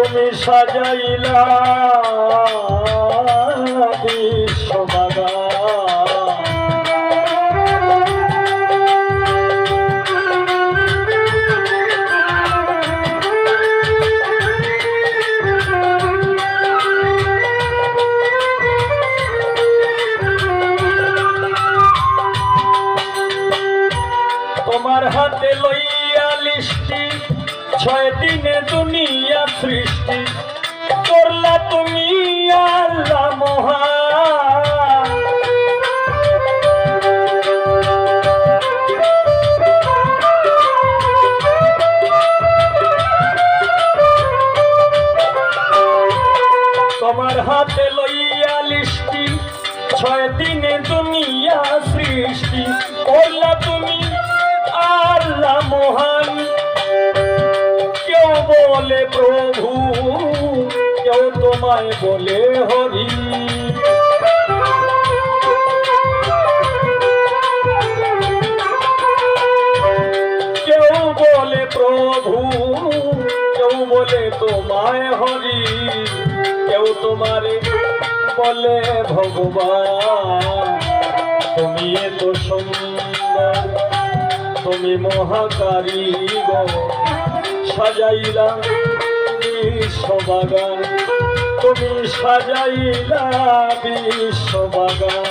তুমি সাজাইলা তোমার হাতে ছয় দিনে দুনিয়া সৃষ্টি। মহান। কেউ বলে প্রভু, কেউ তোমায় বলে হরি। কেউ বলে প্রভু, কেউ বলে তোমায় হরি। কেউ তোমারে বলে ভগবান। তুমি এত সুন্দর। তুমি মহাকারী গো সাজাইলা বিশ্ববাগান। তুমি সাজাইলা বিশ্ববাগান।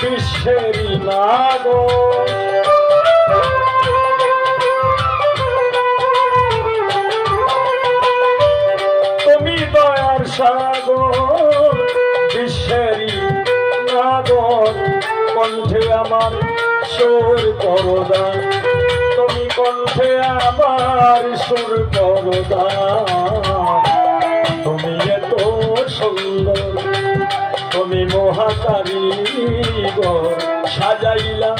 বিশ্বেরই নাগর। তুমি দয়ার সাগর, বিশ্বেরই নাগর। কণ্ঠে আমার সুর করদা তুমি কণ্ঠে আমার সুর করদা মহাকারী গো সাজাইলা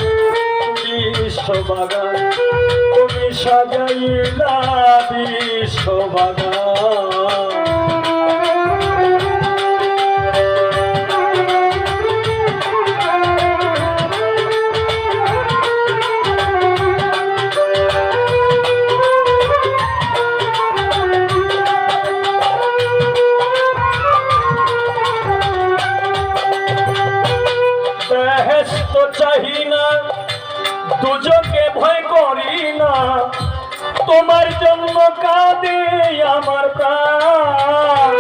বিশ্ববাগান। তুমি সাজাইলা বিশ্ববাগান। দুজকে ভয় করি না। তোমার জন্য কাঁদে আমার প্রাণ।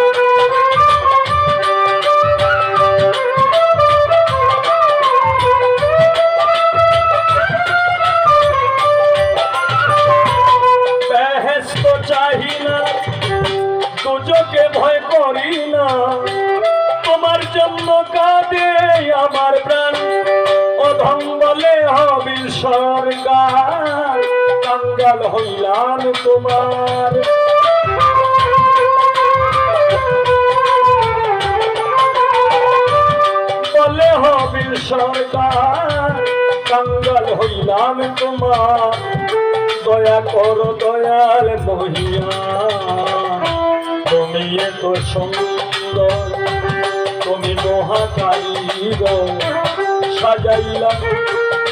ভয় করি না। তোমার জন্য কাঁদে আমার প্রাণ। হবিল সরকার, কাঙ্গাল হইলাম তোমার। বলে হবিল সরকার, কাঙ্গাল হইলাম তোমার। দয়া করো দয়াল মহিয়া তুমি এত সুন্দর, তুমি মহাকারিগর সাজাইলা